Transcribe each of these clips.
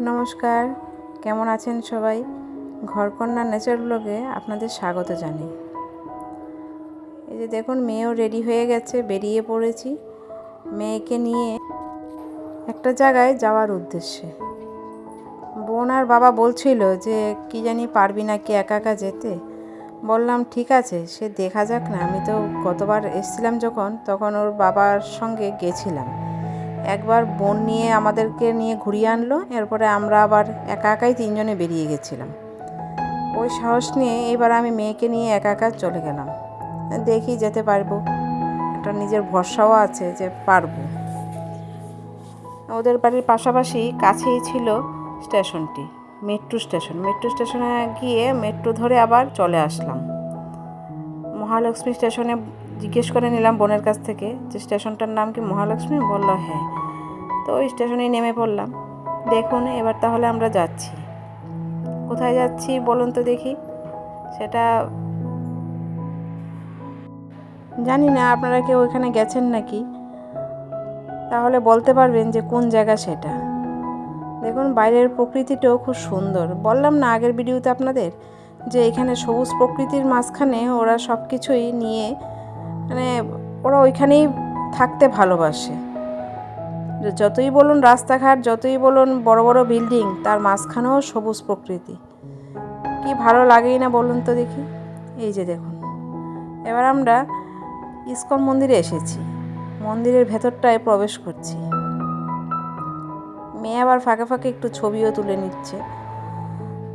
নমস্কার। কেমন আছেন সবাই? ঘরকন্যা নেচার ব্লগে আপনাদের স্বাগত জানাই। এই যে দেখুন, মেয়েও রেডি হয়ে গেছে, বেরিয়ে পড়েছি। মেয়েকে নিয়ে একটা জায়গায় যাওয়ার উদ্দেশ্যে। বোন আর বাবা বলছিল যে, কি জানি পারবি না কি একা একা যেতে? বললাম, ঠিক আছে, সে দেখা যাক না। আমি তো গতবার এসেছিলাম যখন, তখন ওর বাবার সঙ্গে গেছিলাম। একবার বোন নিয়ে আমাদেরকে নিয়ে ঘুরিয়ে আনলো, এরপরে আমরা আবার একা একাই তিনজনে বেরিয়ে গেছিলাম। ওই সাহস নিয়ে এবার আমি মেয়েকে নিয়ে একা একা চলে গেলাম। দেখি যেতে পারব। একটা নিজের ভরসাও আছে যে পারব। ওদের বাড়ির পাশাপাশি কাছেই ছিল স্টেশনটি, মেট্রো স্টেশন। মেট্রো স্টেশনে গিয়ে মেট্রো ধরে আবার চলে আসলাম। মহালক্ষ্মী স্টেশনে জিজ্ঞেস করে নিলাম বোনের কাছ থেকে যে স্টেশনটার নাম কি মহালক্ষ্মী? বলল হ্যাঁ। তো ওই স্টেশনেই নেমে পড়লাম। দেখুন, এবার তাহলে আমরা যাচ্ছি। কোথায় যাচ্ছি বলুন তো দেখি। সেটা জানি না, আপনারা কেউ ওইখানে গেছেন নাকি? তাহলে বলতে পারবেন যে কোন জায়গা সেটা। দেখুন, বাইরের প্রকৃতিটাও খুব সুন্দর। বললাম না আগের ভিডিওতে আপনাদের? যে এখানে সবুজ প্রকৃতির মাঝখানে ওরা সব কিছুই নিয়ে মানে ওরা ওইখানেই থাকতে ভালোবাসে। যতই বলুন রাস্তাঘাট, যতই বলুন বড় বড় বিল্ডিং, তার মাঝখানেও সবুজ প্রকৃতি। কি ভালো লাগেই না বলুন তো দেখি। এই যে দেখুন, এবার আমরা ইস্কন মন্দিরে এসেছি। মন্দিরের ভেতরটায় প্রবেশ করছি। মেয়ে আবার ফাঁকে ফাঁকে একটু ছবিও তুলে নিচ্ছে।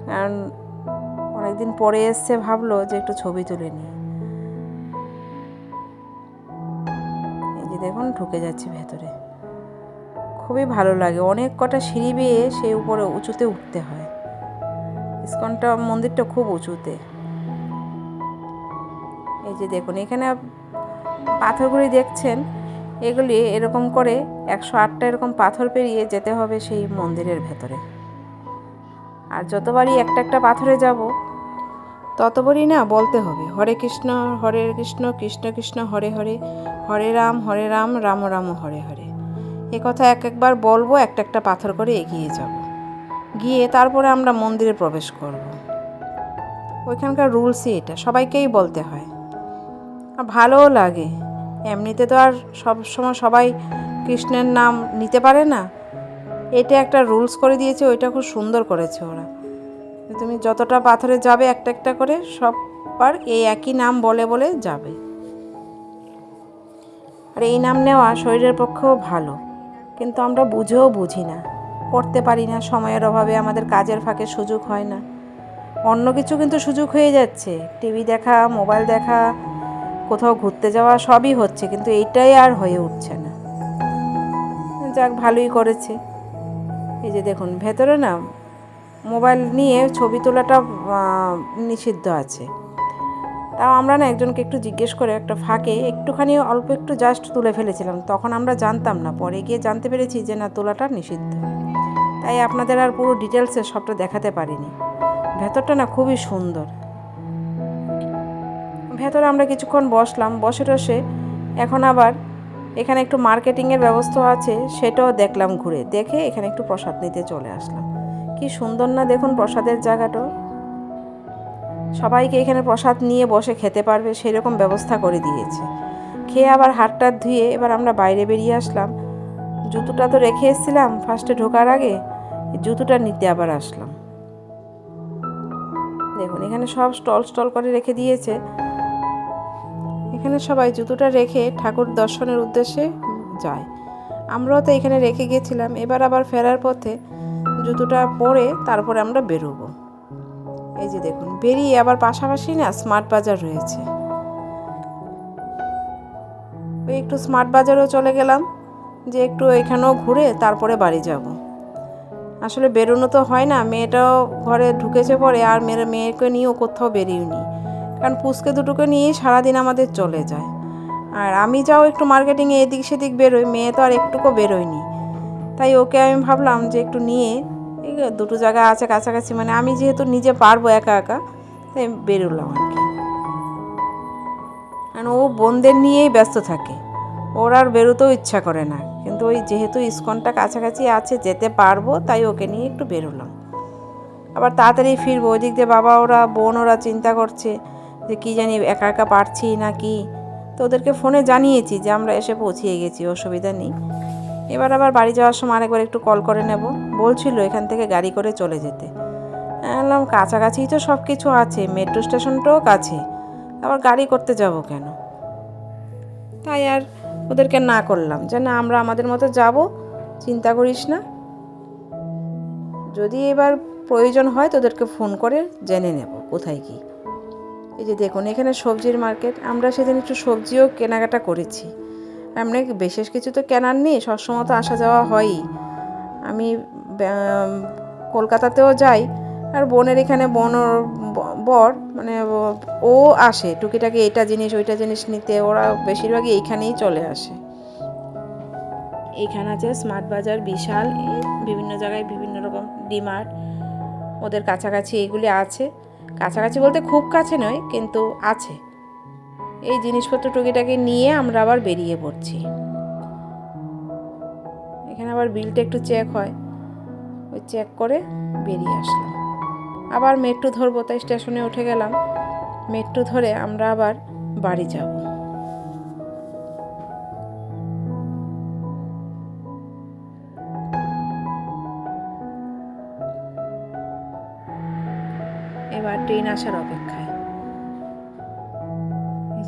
কারণ অনেকদিন পরে এসছে ভাবলো যে একটু ছবি তুলে নিই। এই যে দেখুন, ঢুকে যাচ্ছি ভেতরে। খুবই ভালো লাগে। অনেক কটা সিঁড়ি বেয়ে সেই উপরে, উঁচুতে উঠতে হয়। ইস্কনটা, মন্দিরটা খুব উঁচুতে। এই যে দেখুন, এখানে পাথরগুলি দেখছেন, এগুলি এরকম করে একশো আটটা এরকম পাথর পেরিয়ে যেতে হবে সেই মন্দিরের ভেতরে। আর যতবারই একটা একটা পাথরে যাব ততবারই না বলতে হবে, হরে কৃষ্ণ হরে কৃষ্ণ কৃষ্ণ কৃষ্ণ, হরে হরে হরে রাম হরে রাম রাম রাম, হরে হরে। এ কথা এক একবার বলব, একটা একটা পাথর করে এগিয়ে যাব। গিয়ে তারপরে আমরা মন্দিরে প্রবেশ করব। ওইখানকার রুলসই এটা, সবাইকেই বলতে হয়। ভালোও লাগে। এমনিতে তো আর সব সময় সবাই কৃষ্ণের নাম নিতে পারে না। এটা একটা রুলস করে দিয়েছে, ওইটা খুব সুন্দর করেছে ওরা। তুমি যতটা পাথরে যাবে একটা একটা করে সববার এই একই নাম বলে বলে যাবে। আর এই নাম নেওয়া শরীরের পক্ষেও ভালো, কিন্তু আমরা বুঝেও বুঝি না, করতে পারি না, সময়ের অভাবে আমাদের কাজের ফাঁকে সুযোগ হয় না। অন্য কিছু কিন্তু সুযোগ হয়ে যাচ্ছে, টিভি দেখা, মোবাইল দেখা, কোথাও ঘুরতে যাওয়া সবই হচ্ছে, কিন্তু এইটাই আর হয়ে উঠছে না। যাক, ভালোই করেছে। এই যে দেখুন, ভেতরে না মোবাইল নিয়ে ছবি তোলাটা নিষিদ্ধ আছে। তাও আমরা না একজনকে একটু জিজ্ঞেস করে একটা ফাঁকে একটুখানি অল্প একটু জাস্ট তুলে ফেলেছিলাম। তখন আমরা জানতাম না, পরে গিয়ে জানতে পেরেছি যে না, তোলাটা নিষিদ্ধ। তাই আপনাদের আর পুরো ডিটেলসে সবটা দেখাতে পারিনি। ভেতরটা না খুবই সুন্দর। ভেতরে আমরা কিছুক্ষণ বসলাম, বসে টসে এখন আবার এখানে একটু মার্কেটিংয়ের ব্যবস্থা আছে, সেটাও দেখলাম ঘুরে। দেখে এখানে একটু প্রসাদ নিতে চলে আসলাম। কি সুন্দর না দেখুন প্রসাদের জায়গাটা। সবাইকে এখানে প্রসাদ নিয়ে বসে খেতে পারবে, সেরকম ব্যবস্থা করে দিয়েছে। খেয়ে আবার হাটটা ধুয়ে এবার আমরা বাইরে বেরিয়ে আসলাম। জুতোটা তো রেখে এসেছিলাম ফার্স্টে ঢোকার আগে জুতোটা নিতে আবার আসলাম। দেখুন, এখানে সব স্টল স্টল করে রেখে দিয়েছে। এখানে সবাই জুতোটা রেখে ঠাকুর দর্শনের উদ্দেশ্যে যায়। আমরাও তো এখানে রেখে গেছিলাম, এবার আবার ফেরার পথে জুতোটা পরে তারপরে আমরা বেরোবো। এই যে দেখুন, বেরিয়ে আবার পাশাপাশি না স্মার্ট বাজার রয়েছে। ওই একটু স্মার্ট বাজারেও চলে গেলাম, যে একটু এখানেও ঘুরে তারপরে বাড়ি যাব। আসলে বেরোনো তো হয় না, মেয়েটাও ঘরে ঢুকেছে পরে, আর মেয়ের মেয়েকে নিয়েও কোথাও বেরিয়ে নি কারণ পুচকে দুটোকে নিয়েই সারাদিন আমাদের চলে যায়। আর আমি যাও একটু মার্কেটিংয়ে এদিক সেদিক বেরোই, মেয়ে তো আর একটুকু বেরোয়নি। তাই ওকে আমি ভাবলাম যে একটু নিয়ে দুটো জায়গা আছে কাছাকাছি মানে আমি যেহেতু নিজে পারব একা একা, তাই বেরোলাম আর কি। কারণ ও বোনদের নিয়েই ব্যস্ত থাকে, ওর আর বেরোতেও ইচ্ছা করে না। কিন্তু ওই যেহেতু ইস্কনটা কাছাকাছি আছে, যেতে পারব, তাই ওকে নিয়ে একটু বেরোলাম। আবার তাড়াতাড়ি ফিরবো, ওই দিক দিয়ে বাবা ওরা, বোন ওরা চিন্তা করছে যে কী জানি একা একা পারছি না কি। তো ওদেরকে ফোনে জানিয়েছি যে আমরা এসে পৌঁছিয়ে গেছি, অসুবিধা নেই। এবার আবার বাড়ি যাওয়ার সময় আরেকবার একটু কল করে নেব। বলছিল এখান থেকে গাড়ি করে চলে যেতে। বললাম কাছাকাছিই তো সব কিছু আছে মেট্রো স্টেশনটাও কাছে। আবার গাড়ি করতে যাব কেন? তাই আর ওদেরকে না করলাম। যে না, আমরা আমাদের মতো যাব, চিন্তা করিস না। যদি এবার প্রয়োজন হয় তোদেরকে ফোন করে জেনে নেব কোথায় কি। এই যে দেখুন, এখানে সবজির মার্কেট আমরা সেদিন একটু সবজিও কেনাকাটা করেছি। এমনি বিশেষ কিছু তো কেনার নেই? সবসময় তো আসা যাওয়া হয়ই। আমি কলকাতাতেও যাই, আর বোনের এখানে বোন বর মানে ও- আসে। টুকিটাকি এইটা জিনিস, ওইটা জিনিস নিতে ওরা বেশিরভাগই এইখানেই চলে আসে। এইখানে আছে স্মার্ট বাজার, বিশাল বিভিন্ন জায়গায় বিভিন্ন রকম ডিমার্ট, ওদের কাছাকাছি এইগুলি আছে। কাছাকাছি বলতে খুব কাছে নয়, কিন্তু আছে। এই জিনিসপত্র টুকিটাকে নিয়ে আমরা আবার বেরিয়ে পড়ছি। এখানে আবার বিলটা একটু চেক হয়। ওই চেক করে বেরিয়ে আসলাম। আবার মেট্রো ধরবো, তাই স্টেশনে উঠে গেলাম। মেট্রো ধরে আমরা আবার বাড়ি যাব। এবার ট্রেন আসার অপেক্ষায়।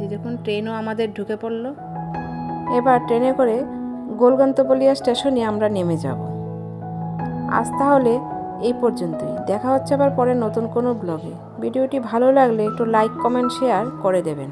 দেখুন ট্রেনও আমাদের ঢুকে পড়ল। এবার ট্রেনে করে গোলগন্তপলিয়া স্টেশনে আমরা নেমে যাব। আজ তাহলে এই পর্যন্তই। দেখা হচ্ছে আবার পরে নতুন কোনো ব্লগে ভিডিওটি ভালো লাগলে একটু লাইক কমেন্ট শেয়ার করে দেবেন।